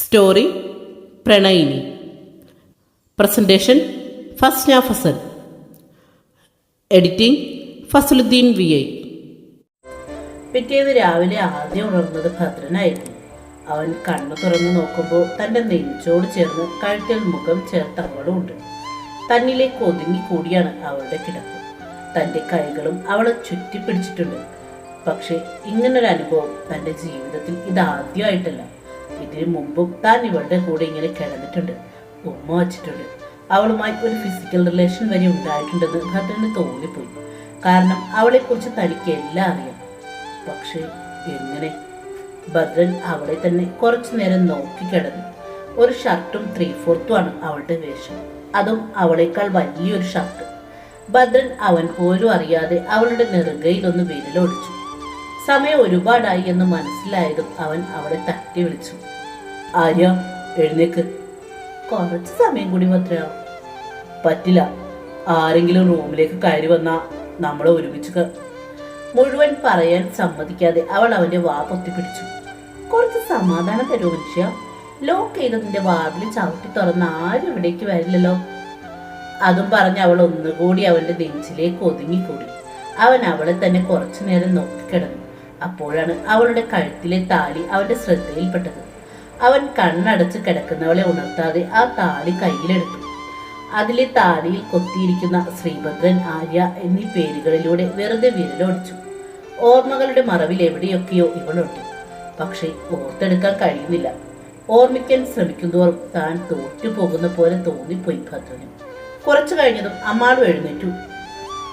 Story പ്രണയിനി. Presentation Fasna Fasal. Editing Fasaludheen V I. പിറ്റേന്ന് രാവിലെ ആദ്യം ഉണർന്നത് ഭദ്രനായിരുന്നു. അവൻ കണ്ണു തുറന്നു നോക്കുമ്പോൾ തന്റെ നെഞ്ചോട് ചേർന്ന് കഴുത്തിൽ മുഖം ചേർത്ത് അവളുണ്ട് തന്നിലേക്ക് ഒതുങ്ങി കൂടിയാണ് അവളുടെ കിടപ്പ്. തന്റെ കൈകളും അവളെ ചുറ്റിപ്പിടിച്ചിട്ടുണ്ട്. പക്ഷേ ഇങ്ങനൊരു അനുഭവം തന്റെ ജീവിതത്തിൽ ഇതാദ്യമായിട്ടല്ല. ഇതിനു മുമ്പും താൻ ഇവളുടെ കൂടെ ഇങ്ങനെ കിടന്നിട്ടുണ്ട്. ഉമ്മ വച്ചിട്ടുണ്ട്. അവളുമായി ഒരു ഫിസിക്കൽ റിലേഷൻ വരെ ഉണ്ടായിട്ടുണ്ടെന്ന് ഭദ്രന് തോന്നിപ്പോയി. കാരണം അവളെക്കുറിച്ച് തനിക്ക് എല്ലാം അറിയാം. പക്ഷേ എങ്ങനെ? ഭദ്രൻ അവളെ തന്നെ കുറച്ചു നേരം നോക്കി കിടന്നു. ഒരു ഷർട്ടും ത്രീ ഫോർത്തുമാണ് അവളുടെ വേഷം. അതും അവളേക്കാൾ വലിയൊരു ഷർട്ട്. ഭദ്രൻ അവൻ പോലും അറിയാതെ അവളുടെ നെറുകയിലൊന്ന് വിരലൊടിച്ചു. സമയം ഒരുപാടായി എന്ന് മനസ്സിലായതും അവൻ അവളെ തട്ടി വിളിച്ചു. ആര്യ എഴുന്നേക്ക്. കുറച്ച് സമയം കൂടി മാത്രമേ പറ്റില്ല. ആരെങ്കിലും റൂമിലേക്ക് കയറി വന്നാ നമ്മളെ ഒരുമിച്ച് മുഴുവൻ പറയാൻ സമ്മതിക്കാതെ അവൾ അവന്റെ വാ പൊത്തിപ്പിടിച്ചു. കുറച്ച് സമാധാനം തരുമോ മനുഷ്യ. ലോക്ക് ചെയ്തതിന്റെ വാതിൽ ചവിട്ടി തുറന്ന് ആരും ഇവിടേക്ക് വരില്ലല്ലോ. അതും പറഞ്ഞ് അവൾ ഒന്നുകൂടി അവന്റെ നെഞ്ചിലേക്ക് ഒതുങ്ങിക്കൂടി. അവൻ അവളെ തന്നെ കുറച്ചു നേരം നോക്കിക്കിടന്നു. അപ്പോഴാണ് അവളുടെ കഴുത്തിലെ താലി അവന്റെ ശ്രദ്ധയിൽപ്പെട്ടത്. അവൻ കണ്ണടച്ച് കിടക്കുന്നവളെ ഉണർത്താതെ ആ താടി കയ്യിലെടുത്തു. അതിലെ താടിയിൽ കൊത്തിയിരിക്കുന്ന ശ്രീഭദ്രൻ ആര്യ എന്നീ പേരുകളിലൂടെ വെറുതെ വിരലൊടിച്ചു ഓർമ്മകളുടെ മറവിൽ എവിടെയൊക്കെയോ ഇവളുണ്ട്. പക്ഷേ ഓർത്തെടുക്കാൻ കഴിയുന്നില്ല. ഓർമ്മിക്കാൻ ശ്രമിക്കുന്തോറും താൻ തോറ്റുപോകുന്ന പോലെ തോന്നിപ്പോയി ഭദ്രന്. കുറച്ചു കഴിഞ്ഞതും അമ്മാളും എഴുന്നേറ്റു.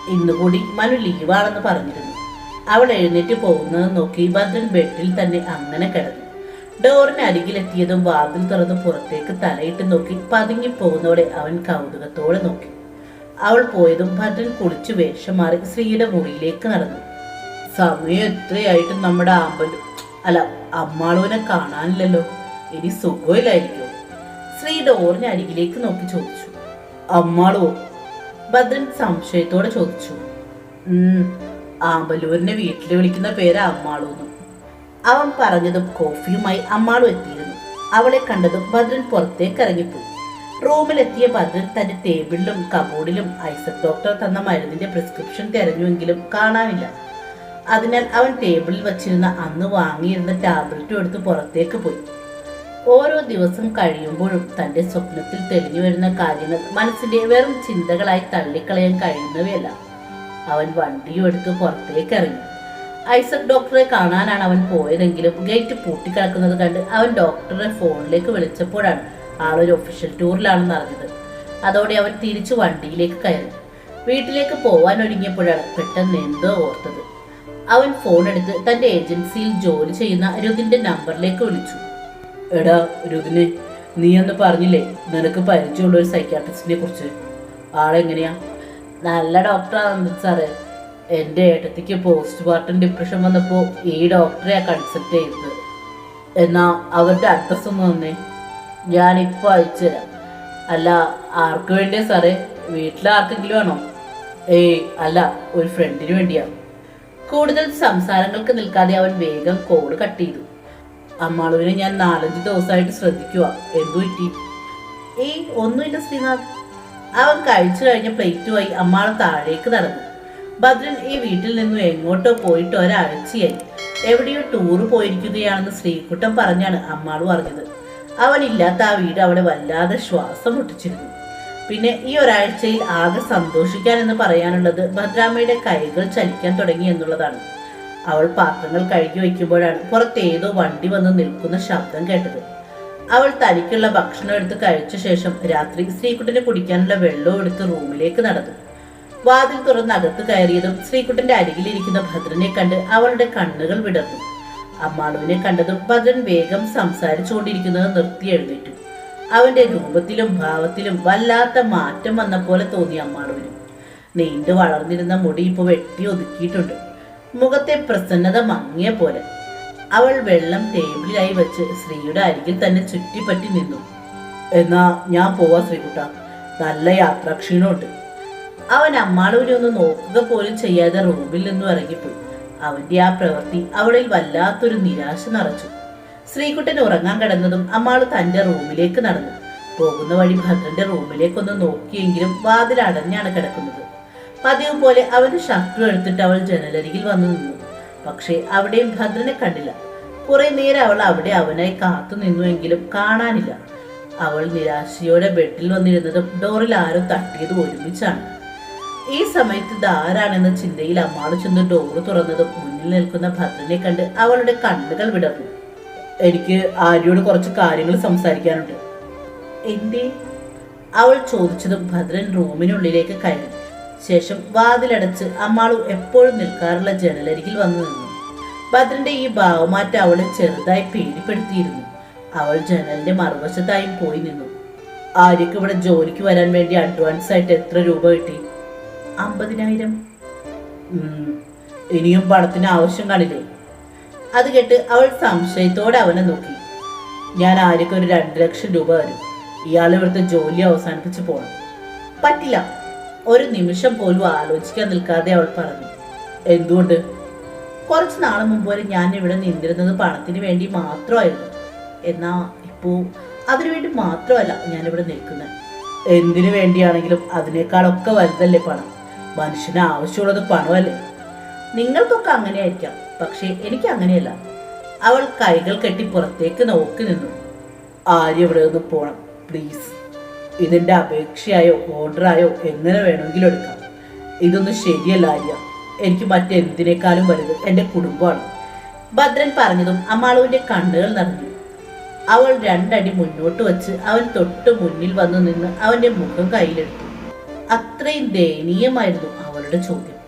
ഇന്നുകൂടി മനു ലീവാണെന്ന് പറഞ്ഞിരുന്നു. അവൾ എഴുന്നേറ്റ് പോകുന്നത് നോക്കി ഭദ്രൻ ബെഡിൽ തന്നെ അങ്ങനെ കിടന്നു. ഡോറിന് അരികിലെത്തിയതും വാതിൽ തുറന്ന് പുറത്തേക്ക് തലയിട്ട് നോക്കി പതുങ്ങി പോകുന്നതോടെ അവൻ കൗതുകത്തോടെ നോക്കി. അവൾ പോയതും ഭദ്രൻ കുളിച്ചു വേഷം മാറി ശ്രീയുടെ മുറിയിലേക്ക് നടന്നു. സമയം എത്രയായിട്ടും നമ്മുടെ ആമ്പലും അല്ല അമ്മാളുവിനെ കാണാനില്ലല്ലോ. ഇനി സുഖമില്ലായിരിക്കും ശ്രീ ഡോറിന് അരികിലേക്ക് നോക്കി ചോദിച്ചു. അമ്മാളോ? ഭദ്രൻ സംശയത്തോടെ ചോദിച്ചു. "ഉം, ആമ്പലൂരിനെ വീട്ടിൽ വിളിക്കുന്ന പേര് അമ്മാളൂന്ന്. അവൻ പറഞ്ഞതും കോഫിയുമായി അമ്മാളും എത്തിയിരുന്നു. അവളെ കണ്ടതും ഭദ്രൻ പുറത്തേക്ക് ഇറങ്ങിപ്പോയി. റൂമിലെത്തിയ ഭദ്രൻ തന്റെ ടേബിളിലും കബോർഡിലും ഐസക് ഡോക്ടർ തന്ന മരുന്നിന്റെ പ്രിസ്ക്രിപ്ഷൻ തിരഞ്ഞുവെങ്കിലും കാണാനില്ല. അതിനാൽ അവൻ ടേബിളിൽ വച്ചിരുന്ന അന്ന് വാങ്ങിയിരുന്ന ടാബ്ലറ്റും എടുത്ത് പുറത്തേക്ക് പോയി. ഓരോ ദിവസം കഴിയുമ്പോഴും തന്റെ സ്വപ്നത്തിൽ തെളിഞ്ഞു വരുന്ന കാര്യങ്ങൾ മനസ്സിന്റെ വെറും ചിന്തകളായി തള്ളിക്കളയാൻ കഴിയുന്നവയല്ല. അവൻ വണ്ടിയും എടുത്ത് പുറത്തേക്ക് ഇറങ്ങി. ഐസക് ഡോക്ടറെ കാണാനാണ് അവൻ പോയതെങ്കിലും ഗേറ്റ് പൂട്ടിക്കിടക്കുന്നത് കണ്ട് അവൻ ഡോക്ടറെ ഫോണിലേക്ക് വിളിച്ചപ്പോഴാണ് ആളൊരു ഒഫീഷ്യൽ ടൂറിലാണെന്ന് അറിഞ്ഞത്. അതോടെ അവൻ തിരിച്ചു വണ്ടിയിലേക്ക് കയറി. വീട്ടിലേക്ക് പോവാൻ ഒരുങ്ങിയപ്പോഴാണ് പെട്ടെന്ന് എന്തോ ഓർത്തത്. അവൻ ഫോൺ എടുത്ത് തന്റെ ഏജൻസിയിൽ ജോലി ചെയ്യുന്ന രുതിന്റെ നമ്പറിലേക്ക് വിളിച്ചു. എടാ രുതിനെ നീ അന്ന് പറഞ്ഞില്ലേ നിനക്ക് പരിചയമുള്ള ഒരു സൈക്കാട്രിസ്റ്റിനെ കുറിച്ച്? ആളെങ്ങനെയാ? നല്ല ഡോക്ടറാണെന്ന് സാറേ. എന്റെ ഏട്ടത്തിക്ക് പോസ്റ്റ് പാർട്ടം ഡിപ്രഷൻ വന്നപ്പോൾ ഈ ഡോക്ടറെ കൺസൾട്ട് ചെയ്തത് എന്നാ അവരുടെ അഡ്രസ് ഒന്ന് തന്നേ. ഞാനിപ്പോൾ അയച്ചുതരാം അല്ല ആർക്ക് വേണ്ടിയാ സാറേ? വീട്ടിൽ ആർക്കെങ്കിലും ആണോ? ഏയ് അല്ല ഒരു ഫ്രണ്ടിന് വേണ്ടിയാ. കൂടുതൽ സംസാരങ്ങൾക്ക് നിൽക്കാതെ അവൻ വേഗം കോഡ് കട്ട് ചെയ്തു. അമ്മാളുവിനെ ഞാൻ നാലഞ്ച് ദിവസമായിട്ട് ശ്രദ്ധിക്കുക എന്തു പറ്റി? ഏയ് ഒന്നുമില്ല ശ്രീനാഥ്. അവൻ കഴിച്ചു കഴിഞ്ഞ പ്ലേറ്റുമായി അമ്മാൾ താഴേക്ക് നടന്നു. ഭദ്രൻ ഈ വീട്ടിൽ നിന്നും എങ്ങോട്ടോ പോയിട്ട് ഒരാഴ്ചയായി എവിടെയോ ടൂറ് പോയിരിക്കുകയാണെന്ന് ശ്രീകുട്ടൻ പറഞ്ഞാണ് അമ്മാൾ പറഞ്ഞത്. അവനില്ലാത്ത ആ വീട് അവിടെ വല്ലാതെ ശ്വാസം മുട്ടിച്ചിരുന്നു. പിന്നെ ഈ ഒരാഴ്ചയിൽ ആകെ സന്തോഷിക്കാൻ എന്ന് പറയാനുള്ളത് ഭദ്രാമ്മയുടെ കൈകൾ ചലിക്കാൻ തുടങ്ങി എന്നുള്ളതാണ്. അവൾ പാത്രങ്ങൾ കഴുകി വയ്ക്കുമ്പോഴാണ് പുറത്ത് ഏതോ വണ്ടി വന്ന് നിൽക്കുന്ന ശബ്ദം കേട്ടത്. അവൾ തനിക്കുള്ള ഭക്ഷണം എടുത്ത് കഴിച്ച ശേഷം രാത്രി ശ്രീകുട്ടനെ കുടിക്കാനുള്ള വെള്ളവും എടുത്ത് റൂമിലേക്ക് നടന്നു. വാതിൽ തുറന്ന് അകത്ത് കയറിയതും ശ്രീകുട്ടന്റെ അരികിലിരിക്കുന്ന ഭദ്രനെ കണ്ട് അവളുടെ കണ്ണുകൾ വിടർന്നു. അമ്മാളുവിനെ കണ്ടതും ഭദ്രൻ വേഗം സംസാരിച്ചുകൊണ്ടിരിക്കുന്നത് നിർത്തി എഴുന്നേറ്റു. അവന്റെ രൂപത്തിലും ഭാവത്തിലും വല്ലാത്ത മാറ്റം വന്ന പോലെ തോന്നി അമ്മാളുവിന്. നീണ്ടു വളർന്നിരുന്ന മുടി ഇപ്പോൾ വെട്ടി ഒതുക്കിയിട്ടുണ്ട്. മുഖത്തെ പ്രസന്നത മങ്ങിയ പോലെ. അവൾ വെള്ളം ടേബിളിലായി വെച്ച് ശ്രീയുടെ അരികിൽ തന്നെ ചുറ്റിപ്പറ്റി നിന്നു. എന്നാ ഞാൻ പോവാ ശ്രീകുട്ട. നല്ല യാത്രാക്ഷീണമുണ്ട്. അവൻ അമ്മാളൂരി ഒന്ന് നോക്കുക പോലും ചെയ്യാതെ റൂമിൽ നിന്നും ഇറങ്ങിപ്പോയി. അവന്റെ ആ പ്രവൃത്തി അവളിൽ വല്ലാത്തൊരു നിരാശ നിറച്ചു. ശ്രീകുട്ടൻ ഉറങ്ങാൻ കിടന്നതും അമ്മാൾ തന്റെ റൂമിലേക്ക് നടന്നു. പോകുന്ന വഴി ഭദ്രന്റെ റൂമിലേക്കൊന്ന് നോക്കിയെങ്കിലും വാതിൽ അടഞ്ഞാണ് കിടക്കുന്നത്. പതിവ് പോലെ അവന്റെ ഷർട്ടും എടുത്തിട്ട് അവൾ ജനലരികിൽ വന്നു നിന്നു. പക്ഷേ അവിടെയും ഭദ്രനെ കണ്ടില്ല. കുറെ നേരം അവൾ അവിടെ അവനായി കാത്തു നിന്നുവെങ്കിലും കാണാനില്ല. അവൾ നിരാശയോടെ ബെഡിൽ വന്നിരുന്നതും ഡോറിൽ ആരും തട്ടിയത് ഒരുമിച്ചാണ്. ഈ സമയത്ത് ഇതാരാണെന്ന ചിന്തയിൽ അമ്മാൾ ചെന്ന് ഡോറ് തുറന്നതും മുന്നിൽ നിൽക്കുന്ന ഭദ്രനെ കണ്ട് അവളുടെ കണ്ണുകൾ വിടർന്നു. എനിക്ക് ആര്യോട് കുറച്ച് കാര്യങ്ങൾ സംസാരിക്കാനുണ്ട്. എന്തേ? അവൾ ചോദിച്ചതും ഭദ്രൻ റൂമിനുള്ളിലേക്ക് കയറി. ശേഷം വാതിലടച്ച് അമ്മാളു എപ്പോഴും നിൽക്കാറുള്ള ജനലരികിൽ വന്നു നിന്നു. ഭദ്രന്റെ ഈ ഭാവമാറ്റം അവളെ ചെറുതായി പേടിപ്പെടുത്തിയിരുന്നു. അവൾ ജനലിന്റെ മറുവശത്തായും പോയി നിന്നു. ആര്യക്ക് ഇവിടെ ജോലിക്ക് വരാൻ വേണ്ടി അഡ്വാൻസ് ആയിട്ട് എത്ര രൂപ കിട്ടി? അമ്പതിനായിരം. ഇനിയും പണത്തിന് ആവശ്യം കാണില്ലേ? അത് കേട്ട് അവൾ സംശയത്തോടെ അവനെ നോക്കി. ഞാൻ ആർക്കും ഒരു രണ്ട് ലക്ഷം രൂപ തരും. ഇയാൾ ഇവിടുത്തെ ജോലി അവസാനിപ്പിച്ച് പോകണം പറ്റില്ല. ഒരു നിമിഷം പോലും ആലോചിക്കാൻ നിൽക്കാതെ അവൾ പറഞ്ഞു. എന്തുകൊണ്ട്? കുറച്ച് നാൾ മുമ്പ് വരെ ഞാൻ ഇവിടെ നിന്നിരുന്നത് പണത്തിന് വേണ്ടി മാത്രമായിരുന്നു. എന്നാ ഇപ്പോ അതിനു വേണ്ടി മാത്രമല്ല ഞാനിവിടെ നിൽക്കുന്നത്. എന്തിനു വേണ്ടിയാണെങ്കിലും അതിനേക്കാളൊക്കെ വലുതല്ലേ പണം. മനുഷ്യന് ആവശ്യമുള്ളത് പണമല്ലേ? നിങ്ങൾക്കൊക്കെ അങ്ങനെയായിരിക്കാം. പക്ഷേ എനിക്ക് അങ്ങനെയല്ല. അവൾ കൈകൾ കെട്ടി പുറത്തേക്ക് നോക്കി നിന്നു. ആര്യ ഇവിടെ നിന്ന് പോണം പ്ലീസ്. ഇതിന്റെ അപേക്ഷയായോ ഓർഡറായോ എങ്ങനെ വേണമെങ്കിലും എടുക്കാം. ഇതൊന്നും ശരിയല്ല ആര്യ. എനിക്ക് മറ്റെന്തിനേക്കാളും വലുത് എന്റെ കുടുംബമാണ്. ഭദ്രൻ പറഞ്ഞതും അമ്മാളുവിന്റെ കണ്ണുകൾ നിറഞ്ഞു. അവൾ രണ്ടടി മുന്നോട്ട് വച്ച് അവൻ തൊട്ട് മുന്നിൽ വന്നു നിന്ന് അവന്റെ മുഖം കയ്യിലെടുത്തു. അത്രയും ദയനീയമായിരുന്നു അവളുടെ ചോദ്യം.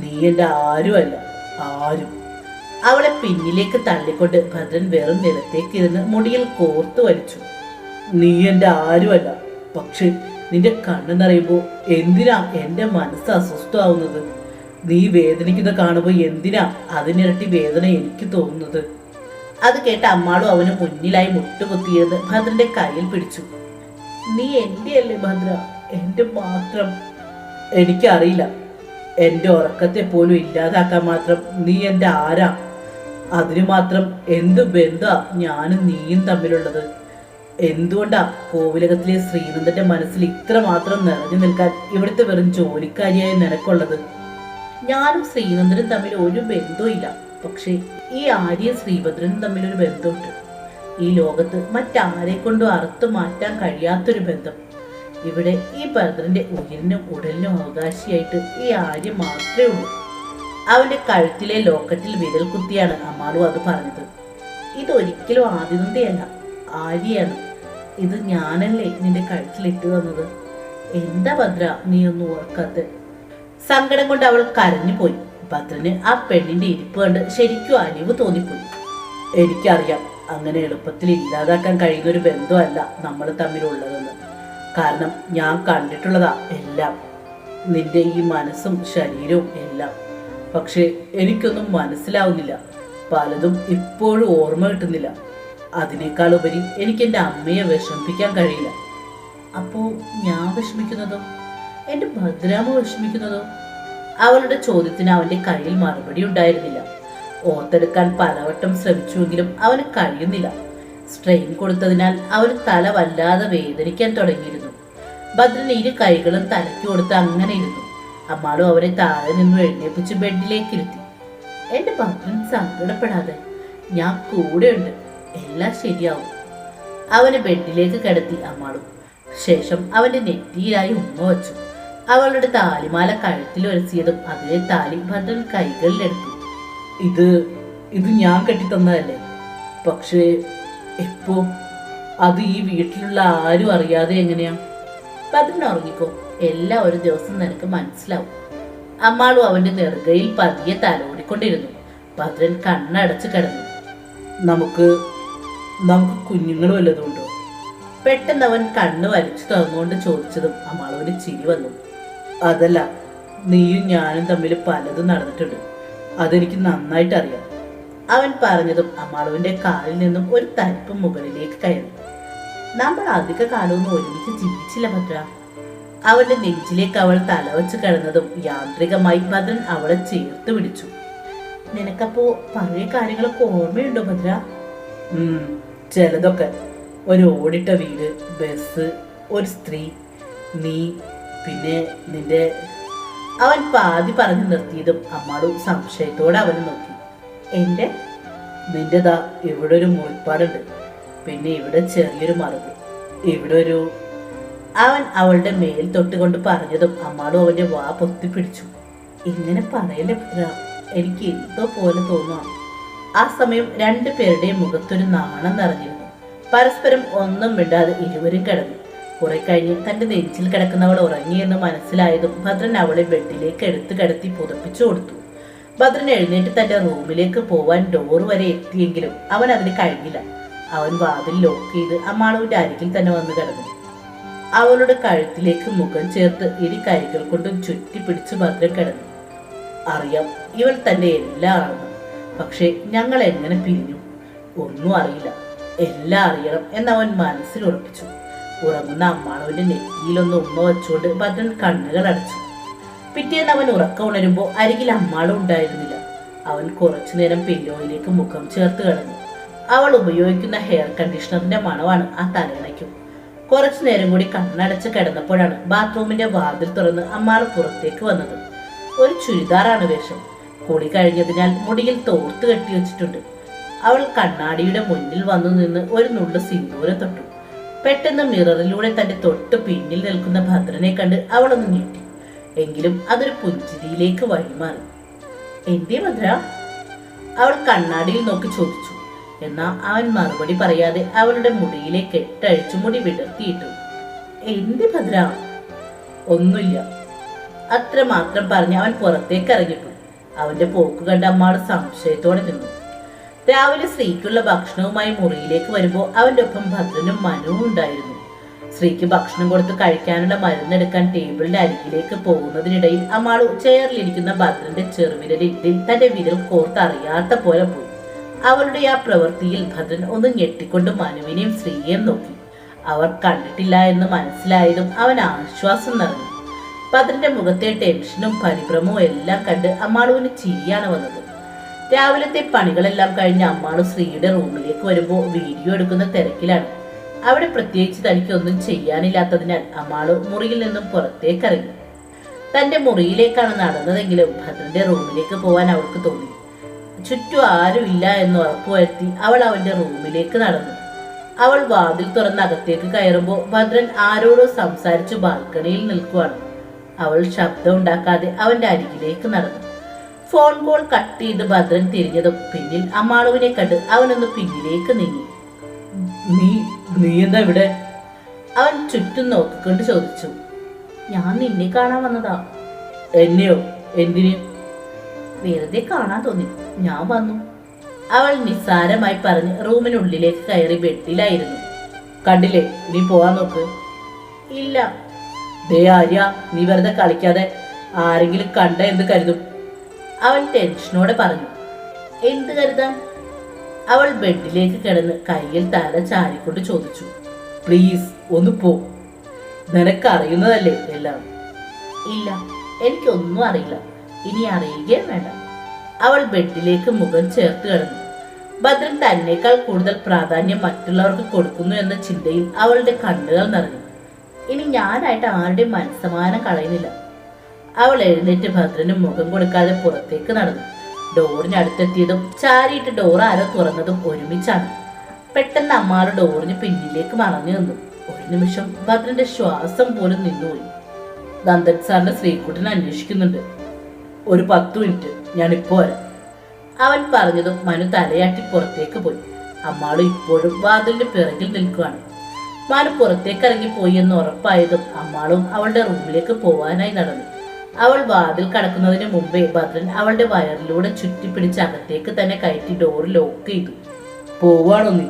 നീ എന്റെ ആരുമല്ല ആരും. അവളെ പിന്നിലേക്ക് തള്ളിക്കൊണ്ട് ഭദ്രൻ വെറും നിലത്തേക്ക് ഇരുന്ന് മുടിയിൽ കോർത്തു വലിച്ചു. നീ എന്റെ ആരുമല്ല പക്ഷെ നിന്റെ കണ്ണ് നിറയുമ്പോൾ എന്തിനാ എന്റെ മനസ്സ് അസ്വസ്ഥമാവുന്നത്? നീ വേദനിക്കുന്ന കാണുമ്പോൾ എന്തിനാ അതിനിരട്ടി വേദന എനിക്ക് തോന്നുന്നത്? അത് കേട്ട് അമ്മാളും അവന് മുന്നിലായി മുട്ടുകുത്തിയത് ഭദ്രന്റെ കയ്യിൽ പിടിച്ചു. നീ എന്റെ അല്ലേ ഭദ്ര? എന്റെ മാത്രം എനിക്കറിയില്ല. എന്റെ ഉറക്കത്തെ പോലും ഇല്ലാതാക്കാൻ മാത്രം നീ എന്റെ ആരാ? അതിനു മാത്രം എന്ത് ബന്ധ ഞാനും നീയും തമ്മിലുള്ളത്? എന്തുകൊണ്ടാ കോവിലകത്തിലെ ശ്രീനന്ദന്റെ മനസ്സിൽ ഇത്ര മാത്രം നിറഞ്ഞു നിൽക്കാൻ ഇവിടുത്തെ വെറും ജോലിക്കാരിയായ നിനക്കുള്ളത്? ഞാനും ശ്രീനന്ദനും തമ്മിൽ ഒരു ബന്ധവും ഇല്ല. പക്ഷേ ഈ ആര്യ ശ്രീഭദ്രനും തമ്മിൽ ഒരു ബന്ധമുണ്ട്. ഈ ലോകത്ത് മറ്റാരെ കൊണ്ടും അറുത്തു മാറ്റാൻ കഴിയാത്തൊരു ബന്ധം. ഇവിടെ ഈ ഭരതന്റെ ഉയരിനും ഉടലിനും അവകാശിയായിട്ട് ഈ ആര്യ മാത്രമേ ഉള്ളൂ. അവന്റെ കഴുത്തിലെ ലോക്കറ്റിൽ വിരൽ കുത്തിയാണ് അമ്മാളു അത് പറഞ്ഞത്. ഇതൊരിക്കലും ആദിനന്ദയല്ല ആര്യയാണ്. ഇത് ഞാനല്ലേ നിന്റെ കഴുത്തിൽ ഇട്ടു തന്നത്? എന്താ ഭദ്ര നീ ഒന്നും ഓർക്കാത്ത? സങ്കടം കൊണ്ട് അവൾ കരഞ്ഞു പോയി ഭദ്രന് ആ പെണ്ണിന്റെ ഇരിപ്പ് കണ്ട് ശരിക്കും അലിവ് തോന്നിപ്പോയി. എനിക്കറിയാം അങ്ങനെ എളുപ്പത്തിൽ ഇല്ലാതാക്കാൻ കഴിയുന്ന ഒരു ബന്ധമല്ല നമ്മൾ തമ്മിലുള്ളതെന്ന് കാരണം ഞാൻ കണ്ടിട്ടുള്ളതാ എല്ലാം. നിന്റെ ഈ മനസ്സും ശരീരവും എല്ലാം. പക്ഷേ എനിക്കൊന്നും മനസ്സിലാവുന്നില്ല. പലതും ഇപ്പോഴും ഓർമ്മ കിട്ടുന്നില്ല. അതിനേക്കാൾ ഉപരി എനിക്ക് എന്റെ അമ്മയെ വിഷമിപ്പിക്കാൻ കഴിയില്ല. അപ്പോൾ ഞാൻ വിഷമിക്കുന്നതോ? എന്റെ ഭദ്രാമ വിഷമിക്കുന്നതോ? അവളുടെ ചോദ്യത്തിന് അവന്റെ കയ്യിൽ മറുപടി ഉണ്ടായിരുന്നില്ല. ഓർത്തെടുക്കാൻ പലവട്ടം ശ്രമിച്ചുവെങ്കിലും അവന് കഴിയുന്നില്ല. സ്ട്രെയിൻ കൊടുത്തതിനാൽ അവന് തല വല്ലാതെ വേദനിക്കാൻ തുടങ്ങിയിരുന്നു. ഭദ്രൻ ഇരു കൈകളും തലയ്ക്ക് കൊടുത്ത് അങ്ങനെ ഇരുന്നു. അമ്മാളും അവരെ താഴെ നിന്നും എഴുന്നേപ്പിച്ച് ബെഡിലേക്ക് ഇരുത്തി. എന്റെ ഭദ്രൻ സങ്കടപ്പെടാതെ ഞാൻ കൂടെയുണ്ട്. എല്ലാം ശരിയാവും. അവനെ ബെഡിലേക്ക് കിടത്തി അമ്മാളും. ശേഷം അവന്റെ നെറ്റിയിലായി ഉമ്മ വച്ചു. അവളുടെ താലിമാല കഴുത്തിൽ ഒരസിയതും അതിലെ താലി ഭദ്രൻ കൈകളിലെടുത്തു ഇത് ഇത് ഞാൻ കെട്ടിത്തന്നതല്ലേ? പക്ഷേ എപ്പോ? അത് ഈ വീട്ടിലുള്ള ആരും അറിയാതെ എങ്ങനെയാ? ഭദ്രൻ ഉറങ്ങിക്കോ. എല്ലാം ഒരു ദിവസം നിനക്ക് മനസ്സിലാവും. അമ്മാളും അവന്റെ നെറുകയിൽ പതിയെ തലോടിക്കൊണ്ടിരുന്നു. ഭദ്രൻ കണ്ണടച്ചു കിടന്നു. നമുക്ക് നമുക്ക് കുഞ്ഞുങ്ങൾ വല്ലതുമുണ്ടോ പെട്ടെന്ന് അവൻ കണ്ണ് വലിച്ചു തുറന്നുകൊണ്ട് ചോദിച്ചതും അമ്മാളുവിന് ചിരി വന്നു. അതല്ല നീയും ഞാനും തമ്മിൽ പലതും നടന്നിട്ടുണ്ട്. അതെനിക്ക് നന്നായിട്ട് അറിയാം അവൻ പറഞ്ഞതും അമ്മാളുവിന്റെ കാലിൽ നിന്നും ഒരു തരിപ്പ് മുകളിലേക്ക് കയറി. നമ്മൾ അധിക കാലമൊന്നും ഒരുമിച്ച് ജീവിച്ചില്ല ഭദ്ര. അവന്റെ നെഞ്ചിലേക്ക് അവൾ തലവച്ച് കിടന്നതും യാന്ത്രികമായി ഭദ്രൻ അവളെ ചേർത്ത് പിടിച്ചു. നിനക്കപ്പോ പഴയ കാര്യങ്ങളൊക്കെ ഓർമ്മയുണ്ടോ ഭദ്ര? ചിലതൊക്കെ. ഒരു ഓടിട്ട വീട് ബസ് ഒരു സ്ത്രീ നീ പിന്നെ നിന്റെ അവൻ പാതി പറഞ്ഞു നിർത്തിയതും അമ്മാളു സംശയത്തോടെ അവനെ നോക്കി. എന്റെ നിന്റെതാ ഇവിടെ ഒരു മുറിപ്പാടുണ്ട് പിന്നെ ഇവിടെ ചെറിയൊരു മറുപടി. ഇവിടെ ഒരു അവൻ അവളുടെ മേൽ തൊട്ടുകൊണ്ട് പറഞ്ഞതും അമ്മാളും അവന്റെ വാ പൊത്തി പിടിച്ചു. ഇങ്ങനെ പറയല്ലേ എനിക്ക് എന്തോ പോലെ തോന്നുന്നു ആ സമയം രണ്ടു പേരുടെയും മുഖത്തൊരു നാണം നിറഞ്ഞിരുന്നു. പരസ്പരം ഒന്നും വിടാതെ ഇരുവരും കിടന്നു. കുറെ കഴിഞ്ഞ് തന്റെ നെഞ്ചിൽ കിടക്കുന്നവൾ ഉറങ്ങിയെന്ന് മനസ്സിലായതും ഭദ്രൻ അവളെ ബെഡിലേക്ക് എടുത്തു കിടത്തി പുതപ്പിച്ചു കൊടുത്തു. ഭദ്രൻ എഴുന്നേറ്റ് തന്റെ റൂമിലേക്ക് പോവാൻ ഡോർ വരെ എത്തിയെങ്കിലും അവൻ അതിന് കഴിഞ്ഞില്ല. അവൻ വാതിൽ ലോക്ക് ചെയ്ത് അമ്മാളുവിന്റെ അരികിൽ തന്നെ വന്ന് കിടന്നു. അവളുടെ കഴുത്തിലേക്ക് മുഖം ചേർത്ത് ഇരു കരികൾ കൊണ്ട് ചുറ്റി പിടിച്ച് മാത്രം കിടന്നു. അറിയാം ഇവൾ തന്റെ എല്ലാം പക്ഷെ ഞങ്ങൾ എങ്ങനെ പിരിഞ്ഞു? ഒന്നും അറിയില്ല. എല്ലാം അറിയണം എന്നവൻ മനസ്സിൽ ഉറപ്പിച്ചു. ഉറങ്ങുന്ന അമ്മാളവന്റെ നെറ്റിയിലൊന്ന് ഉമ്മ വെച്ചുകൊണ്ട് ഭദ്രൻ കണ്ണുകൾ അടച്ചു. പിറ്റേന്ന് അവൻ ഉറക്കം ഉണരുമ്പോൾ അരികിൽ അമ്മാളും ഉണ്ടായിരുന്നില്ല. അവൻ കുറച്ചു നേരം പില്ലോയിലേക്ക് മുഖം ചേർത്ത് കിടന്നു. അവൾ ഉപയോഗിക്കുന്ന ഹെയർ കണ്ടീഷണറിന്റെ മണമാണ് ആ തലയിണയ്ക്കും. കുറച്ചു നേരം കൂടി കണ്ണടച്ച് കിടന്നപ്പോഴാണ് ബാത്റൂമിന്റെ വാതിൽ തുറന്ന് അമ്മാൾ പുറത്തേക്ക് വന്നത്. ഒരു ചുരിദാറാണ് വേഷം. കുളി കഴിഞ്ഞതിനാൽ മുടിയിൽ തോർത്ത് കെട്ടി വെച്ചിട്ടുണ്ട്. അവൾ കണ്ണാടിയുടെ മുന്നിൽ വന്നു നിന്ന് ഒരു നുള്ളു സിന്ദൂരം തൊട്ടു. പെട്ടെന്ന് മിററിലൂടെ തന്റെ തൊട്ട് പിന്നിൽ നിൽക്കുന്ന ഭദ്രനെ കണ്ട് അവളൊന്ന് ഞെട്ടി. എങ്കിലും അതൊരു പുഞ്ചിരിയിലേക്ക് വഴിമാറി. എന്തേ ഭദ്ര? അവൾ കണ്ണാടിയിൽ നോക്കി ചോദിച്ചു. എന്നാ അവൻ മറുപടി പറയാതെ അവളുടെ മുടിയിലെ കെട്ടഴിച്ചു മുടി വിടർത്തിയിട്ടു. എന്തി ഭദ്ര? ഒന്നുമില്ല. അത്ര മാത്രം പറഞ്ഞ് അവൻ പുറത്തേക്ക് ഇറങ്ങിട്ടു അവന്റെ പോക്ക് കണ്ട അമ്മാട് സംശയത്തോടെ നിന്നു. രാവിലെ സ്ത്രീക്കുള്ള ഭക്ഷണവുമായി മുറിയിലേക്ക് വരുമ്പോൾ അവന്റെ ഒപ്പം ഭദ്രനും മനുവും ഉണ്ടായിരുന്നു. സ്ത്രീക്ക് ഭക്ഷണം കൊടുത്ത് കഴിക്കാനുള്ള മരുന്നെടുക്കാൻ ടേബിളിന്റെ അരികിലേക്ക് പോകുന്നതിനിടയിൽ അമ്മാളു ചെയറിലിരിക്കുന്ന ഭദ്രന്റെ ചെറുവിരലിൽ തന്റെ വിരൽ കോർത്തറിയാത്ത പോലെ പോയി. അവളുടെ ആ പ്രവൃത്തിയിൽ ഭദ്രൻ ഒന്ന് ഞെട്ടിക്കൊണ്ട് മനുവിനെയും സ്ത്രീയെയും നോക്കി. അവർ കണ്ടിട്ടില്ല എന്ന് മനസ്സിലായതും അവൻ ആശ്വാസം നിറഞ്ഞു. ഭദ്രന്റെ മുഖത്തെ ടെൻഷനും പരിഭ്രമവും എല്ലാം കണ്ട് അമ്മാളുവിന് ചിരിയാണ് വന്നത്. രാവിലത്തെ പണികളെല്ലാം കഴിഞ്ഞ് അമ്മാളു ശ്രീയുടെ റൂമിലേക്ക് വരുമ്പോൾ വീഡിയോ എടുക്കുന്ന തിരക്കിലാണ്. അവിടെ പ്രത്യേകിച്ച് തനിക്ക് ഒന്നും ചെയ്യാനില്ലാത്തതിനാൽ അമ്മാളു മുറിയിൽ നിന്നും പുറത്തേക്കിറങ്ങി തന്റെ മുറിയിലേക്കാണ് നടന്നതെങ്കിലും ഭദ്രന്റെ റൂമിലേക്ക് പോവാൻ അവൾക്ക് തോന്നി ചുറ്റും ആരുമില്ല എന്ന് ഉറപ്പുവരുത്തി അവൾ അവന്റെ റൂമിലേക്ക് നടന്നു. അവൾ വാതിൽ തുറന്ന് അകത്തേക്ക് കയറുമ്പോൾ ഭദ്രൻ ആരോടോ സംസാരിച്ചു ബാൽക്കണിയിൽ നിൽക്കുവാണ്. അവൾ ശബ്ദം ഉണ്ടാക്കാതെ അവന്റെ അരികിലേക്ക് നടന്നു. ഫോൺ കോൾ കട്ട് ചെയ്ത് ഭദ്രൻ തിരിഞ്ഞതും പിന്നിൽ അമ്മാളുവിനെ കണ്ട് അവനൊന്ന് പിന്നിലേക്ക് നീങ്ങി. നീ നീ എന്താ ഇവിടെ? അവൻ ചുറ്റും നോക്കിക്കൊണ്ട് ചോദിച്ചു. ഞാൻ നിന്നെ കാണാൻ വന്നതാ. എന്നെയോ? എന്തിന്? വെറുതെ കാണാൻ തോന്നി. ഞാൻ വന്നു. അവൾ നിസ്സാരമായി പറഞ്ഞ് റൂമിനുള്ളിലേക്ക് കയറി ബെഡിലായിരുന്നു. കണ്ടില്ലേ നീ പോവാൻ നോക്ക്. ഇല്ല. ദേ ആര്യ നീ വെറുതെ കളിക്കാതെ ആരെങ്കിലും കണ്ട എന്ത് കരുതും. അവൻ ടെൻഷനോടെ പറഞ്ഞു. എന്ത് കരുതാൻ? അവൾ ബെഡിലേക്ക് കിടന്ന് കയ്യിൽ തല ചാരിക്കൊണ്ട് ചോദിച്ചു. പ്ലീസ് ഒന്ന് പോ. നിനക്കറിയുന്നതല്ലേ എല്ലാം? ഇല്ല. എനിക്കൊന്നും അറിയില്ല. ഇനി അറിയുകയും വേണ്ട. അവൾ ബെഡിലേക്ക് മുഖം ചേർത്ത് കിടന്നു. ഭദ്രൻ തന്നേക്കാൾ കൂടുതൽ പ്രാധാന്യം മറ്റുള്ളവർക്ക് കൊടുക്കുന്നു എന്ന ചിന്തയിൽ അവളുടെ കണ്ണുകൾ നിറഞ്ഞു. ഇനി ഞാനായിട്ട് ആരുടെയും മനസ്സമാനം കളയുന്നില്ല. അവൾ എഴുന്നേറ്റ് ഭദ്രന് മുഖം കൊടുക്കാതെ പുറത്തേക്ക് നടന്നു. ഡോറിന് അടുത്തെത്തിയതും ചാരിയിട്ട് ഡോർ ആരോ തുറന്നതും ഒരുമിച്ചാണ്. പെട്ടെന്ന് അമ്മാറ് ഡോറിന് പിന്നിലേക്ക് മറഞ്ഞു നിന്നു. ഒരു നിമിഷം ഭദ്രന്റെ ശ്വാസം പോലും നിന്നുപോയി. നന്ദൻ സാറിന്റെ ശ്രീകുട്ടനെ അന്വേഷിക്കുന്നുണ്ട്. ഒരു പത്ത് മിനിറ്റ്. ഇപ്പോ വരാം. അവൻ പറഞ്ഞതും മനു തലയാട്ടി പുറത്തേക്ക് പോയി. അമ്മാൾ ഇപ്പോഴും വാതിലിന്റെ പിറകിൽ നിൽക്കുകയാണ് മനു പുറത്തേക്ക് ഇറങ്ങിപ്പോയി എന്ന് ഉറപ്പായതും അമ്മാളും അവളുടെ റൂമിലേക്ക് പോവാനായി നടന്നു. അവൾ വാതിൽ കടക്കുന്നതിന് മുമ്പേ ഭദ്രൻ അവളുടെ വയറിലൂടെ ചുറ്റിപ്പിടിച്ച് അകത്തേക്ക് തന്നെ കയറ്റി ഡോർ ലോക്ക് ചെയ്തു. പോവാണോ നീ?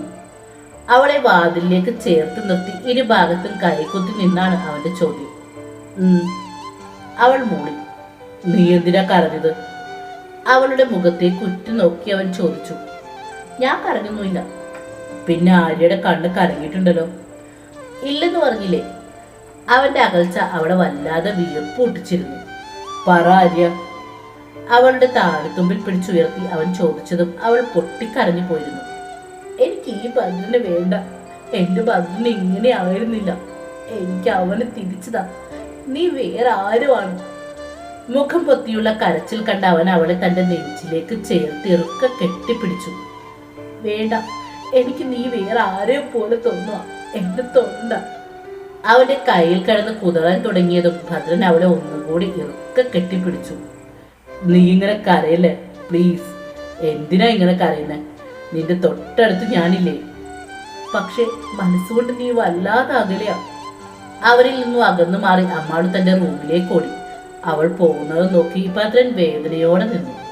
അവളെ വാതിലിലേക്ക് ചേർത്ത് നിർത്തി ഇരുഭാഗത്തും കൈകുത്തി നിന്നാണ് അവന്റെ ചോദ്യം. അവൾ മൂളി. നീ എന്തിനാ കരഞ്ഞത്? അവളുടെ മുഖത്തേക്ക് ഉറ്റുനോക്കി അവൻ ചോദിച്ചു. ഞാൻ കരഞ്ഞൊന്നുമില്ല. പിന്നെ ആര്യയുടെ കണ്ണ് കരഞ്ഞിട്ടുണ്ടല്ലോ ഇല്ലെന്ന് പറഞ്ഞില്ലേ? അവന്റെ അകൽച്ച അവളെ വല്ലാതെ വിയർപ്പ് ഒട്ടിച്ചിരുന്നു പറ ആര്യ. അവളുടെ താഴെത്തുമ്പിൽ പിടിച്ചുയർത്തി അവൻ ചോദിച്ചതും അവൾ പൊട്ടിക്കരഞ്ഞു പോയിരുന്നു. എനിക്ക് ഈ ഭദ്രനെ വേണ്ട. എന്റെ ഭദ്രന് ഇങ്ങനെ ആയിരുന്നില്ല എനിക്ക് അവനെ തിരിച്ചതാ. നീ വേറെ ആരുമാണ് മുഖം പൊത്തിയുള്ള കരച്ചിൽ കണ്ട അവൻ അവളെ തന്റെ നെഞ്ചിലേക്ക് ചേർത്ത് ഇറുക്ക കെട്ടിപ്പിടിച്ചു. വേണ്ട എനിക്ക് നീ വേറെ ആരെയും പോലെ തോന്നുക എന്നെ തോന്നണ്ട അവന്റെ കയ്യിൽ കിടന്ന് കുതറാൻ തുടങ്ങിയതും ഭദ്രൻ അവളെ ഒന്നുകൂടി ഇറുക്ക കെട്ടിപ്പിടിച്ചു. നീ ഇങ്ങനെ കരയല്ലേ? പ്ലീസ്. എന്തിനാ ഇങ്ങനെ കരയുന്നേ? നിന്റെ തൊട്ടടുത്ത് ഞാനില്ലേ. പക്ഷെ മനസ്സുകൊണ്ട് നീ വല്ലാതെ അകലെയാ അവരിൽ നിന്നും അകന്നു മാറി അമ്മാളു തന്റെ റൂമിലേക്ക് ഓടി. അവൾ പോകുന്നത് നോക്കി ഭദ്രൻ വേദനയോടെ നിന്നു.